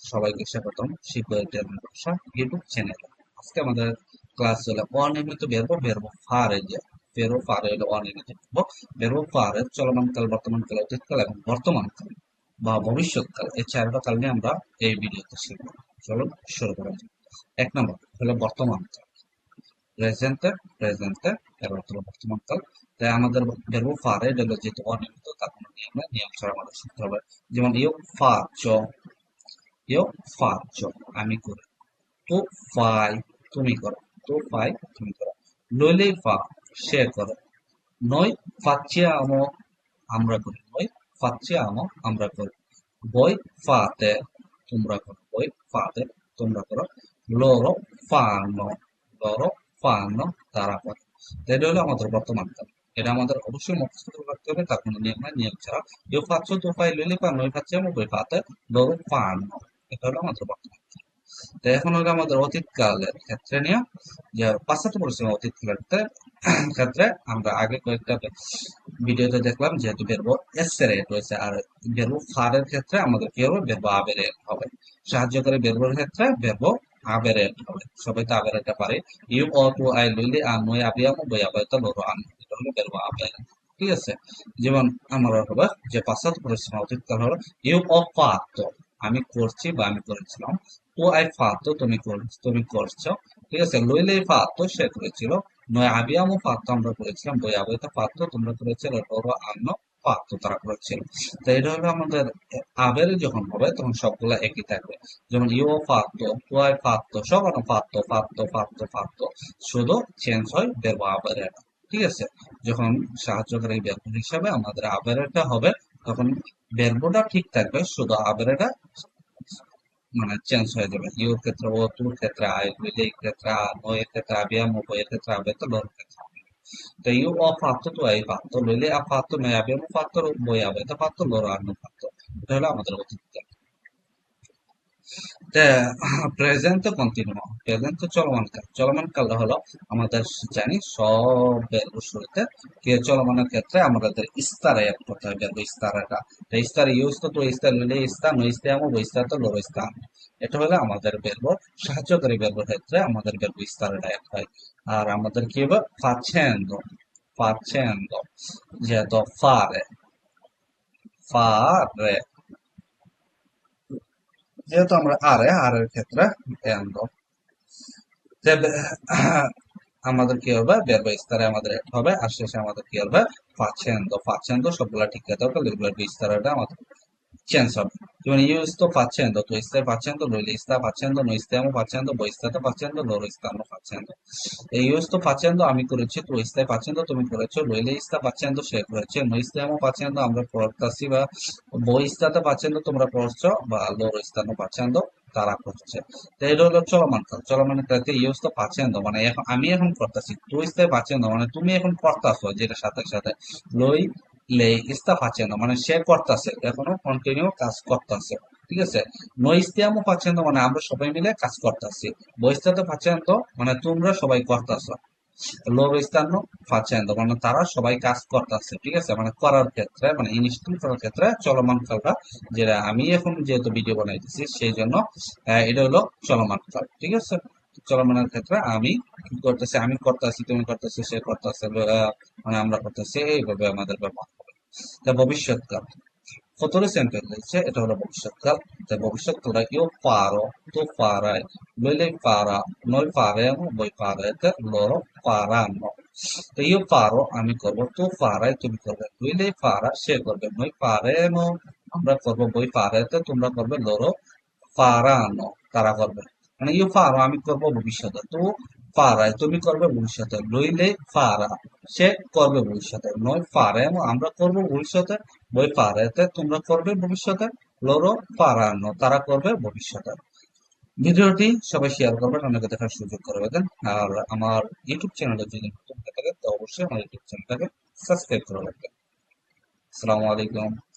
সবাইকে স্বাগতম ইটালিয়ান ভাষা ইউটিউব চ্যানেল আজকে আমাদের ক্লাস হলো অনিয়মিত বেরবো বেরবো ফারে যে বেরবো ফারে হলো অনিয়মিত বেরবো বেরবো ফারে চলমান কাল, বর্তমান কাল অতীতকাল এবং বর্তমান কাল বা ভবিষ্যৎকাল এই চারটা কাল নিয়ে আমরা এই ভিডিওতে শিখব। চলুন শুরু করা যাক। এক নম্বর হলো বর্তমান কাল। প্রেজেন্টে প্রেজেন্টে এবার হলো বর্তমান কাল। তাই আমাদের বেরবো ফারে হলো যেহেতু অনিয়মিত, তার কোনো নিয়ম নিয়ম ছাড়া আমাদের শিখতে হবে। যেমন ইউ কেউ ফাচ আমি করি তো ফাই তুমি করো তো ফাই তুমি করো লইলে ফা সে করো নয় ফাচে আম আমরা করি নয় ফাচে আম আমরা করি বই ফাতে তোমরা করো বই ফাতে তোমরা করো লর ফান লর ফান তারা করো এটা হলো আমাদের বর্তমান কাল এটা আমাদের অবশ্যই মুখস্থ রাখতে হবে তার কোনো নিয়ম নাই নিয়ম ছাড়া কেউ ফাচ্ছ তো ফাই লইলে ফা নই ফাচ্ছে আমরা বই ফাতে লর ফান এটা হলো এখন হলো আমাদের অতীতকালের ক্ষেত্রে নিয়ে, যে পাশ্চাত্য পরিশ্রম অতীতকালের ক্ষেত্রে আমরা আগে কয়েকটা ভিডিওতে দেখলাম যেহেতু বেরবো এসের এড রয়েছে, আর বেরবো ফারের ক্ষেত্রে আমাদের কি হবে? বেরবো আবের হবে। সাহায্যকারী বেরবোর ক্ষেত্রে বেরবো আবের হবে। সবাই তো আবের এটা পারে। ইউ অ টু আই লইলে আর নয় আবিয়ামো বই আবায়তা লোরো আন। এটা হলো বেরবো আবের ঠিক আছে? যেমন আমরা হবে যে পাশ্চাত্য পরিশ্রম অতীতকাল হলো ইউ অ ফাতো আমি করছি বা আমি করেছিলাম তো আই ফাতো, তুমি তুমি করছ, ঠিক আছে? লইলে ফাতো সে করেছিল, নয় আবিয়ামো ফাতো আমরা করেছিলাম, বই আবইতে ফাতো তোমরা করেছিলে ওরো আন্ন ফাতো তারা করেছিল। তো এটা হলো আমাদের আবের যখন হবে, তখন সবগুলা একই থাকবে। যেমন ইউ ফাতো তো আই ফাতো, সব ফাতো ফাতো ফাতো ফাতো, শুধু চেঞ্জ হয় বেরবো আবের ঠিক আছে? যখন সাহায্যকারী বেরবো হিসাবে আমাদের আবেরেটা হবে তখন বেরবোটা ঠিক থাকবে, শুধু আবেরেটা মানে চেঞ্জ হয়ে যাবে। ইউর ক্ষেত্রে ও, তুর ক্ষেত্রে আয় লইলে এই ক্ষেত্রে আ এর ক্ষেত্রে আবিয়া ও এর ক্ষেত্রে আবে তো লোর ক্ষেত্রে তো ইউ অ পাত্র তো এই পাত্র লইলে আ পাত্র নয় আবিয়াম ফাত্তো বই আবে, তো পাত্র লোর আর নো ফাত্তো এটা আমাদের অতীত। প্রেজেন্ট কন্টিনিউ প্রেজেন্ট চলমান কাল চলমান কাল হলো আমাদের জানি সব শুরুতে কে চলমানের ক্ষেত্রে আমাদের ইস্তারে এক করতে হবে বেরবো ইস্তারাটা ইস্তার ইউজ তো তো ইস্তার লইলে ইস্তার নো ইস্তাম ও ইস্তার তো লোর ইস্তাম এটা হলো আমাদের বেরবো সাহায্যকারী বেরবোর ক্ষেত্রে আমাদের বেরবো ইস্তারাটা এক হয়। আর আমাদের কি হবে? facendo facendo যেহেতু ফারে ফারে। যেহেতু আমরা আর এ আর এর ক্ষেত্রে এন্ড আমাদের কি হবে? বের স্তরে আমাদের হবে, আর শেষে আমাদের কি হবে? ফাচেন্দ ফাচেন্দ সবগুলা ঠিক হবে এগুলোর বিস্তারটা আমাদের চেঞ্জ হবে। যেমন ইউ তো পাচ্ছেন তো ইস্তায় পাচ্ছেন তো নইলে ইস্তা পাচ্ছেন তো নইস্তে আমি পাচ্ছেন তো বইস্তা তো পাচ্ছেন তো লোর ইস্তা আমরা পাচ্ছেন তো এই ইউ তো পাচ্ছেন তো আমি করেছি তো ইস্তায় পাচ্ছেন তো তুমি করেছ নইলে ইস্তা পাচ্ছেন তো সে করেছে নইস্তে আমি পাচ্ছেন তো আমরা প্রত্যাশি বা বই ইস্তাতে পাচ্ছেন তো তোমরা পড়ছো বা লোর ইস্তানো পাচ্ছেন তো তারা করছে তো এই হলো চলমান কাল চলমান তাতে ইউজ তো পাচ্ছেন তো মানে আমি এখন করতেছি তুই ইস্তায় পাচ্ছেন তো মানে তুমি এখন করতেছো যেটা সাথে সাথে লই লে ইস্তা পাচ্ছেন মানে সে করতেছে, এখনও কন্টিনিউ কাজ করতেছে, ঠিক আছে? নইস্তিয়ামও পাচ্ছেন মানে আমরা সবাই মিলে কাজ করতেছি। বইস্তাতে পাচ্ছেন তো মানে তোমরা সবাই করতেছো। লোর স্থান পাচ্ছেন মানে তারা সবাই কাজ করতেছে, ঠিক আছে? মানে করার ক্ষেত্রে মানে ইনস্টল করার ক্ষেত্রে চলমান কালটা যেটা আমি এখন যেহেতু ভিডিও বানাইতেছি, সেই জন্য এটা হলো চলমান কাল ঠিক আছে? চলমানের ক্ষেত্রে আমি করতেছি আমি করতেছি, তুমি করতেছি, সে করতেছে মানে আমরা করতেছি, এইভাবে আমাদের ব্যবহার হবে তা ভবিষ্যৎকাল futuro sempre invece এটা হলো ভবিষ্যৎকাল তাই ভবিষ্যৎকালটা io farò tu farai lui lei farà noi faremo voi farete loro faranno তো io farò আমি করব tu farai তুমি করবে lui lei farà সে করবে noi faremo আমরা করব voi farete তোমরা করবে loro faranno তারা করবে মানে io farò আমি করব ভবিষ্যতে tu farai তুমি করবে ভবিষ্যতে। lui ফারা, সে করবে ভবিষ্যতে। noi faremo আমরা করব ভবিষ্যতে। voi farete তোমরা করবে ভবিষ্যতে। loro faranno তারা করবে ভবিষ্যতে। ভিডিওটি সবাই শেয়ার করবেন অনেকে দেখার সুযোগ করে দেন আর আমার ইউটিউব চ্যানেলে যদি নতুন থাকে, তো অবশ্যই আমার ইউটিউব চ্যানেলটাকে সাবস্ক্রাইব করে রাখবেন। আসসালামু আলাইকুম।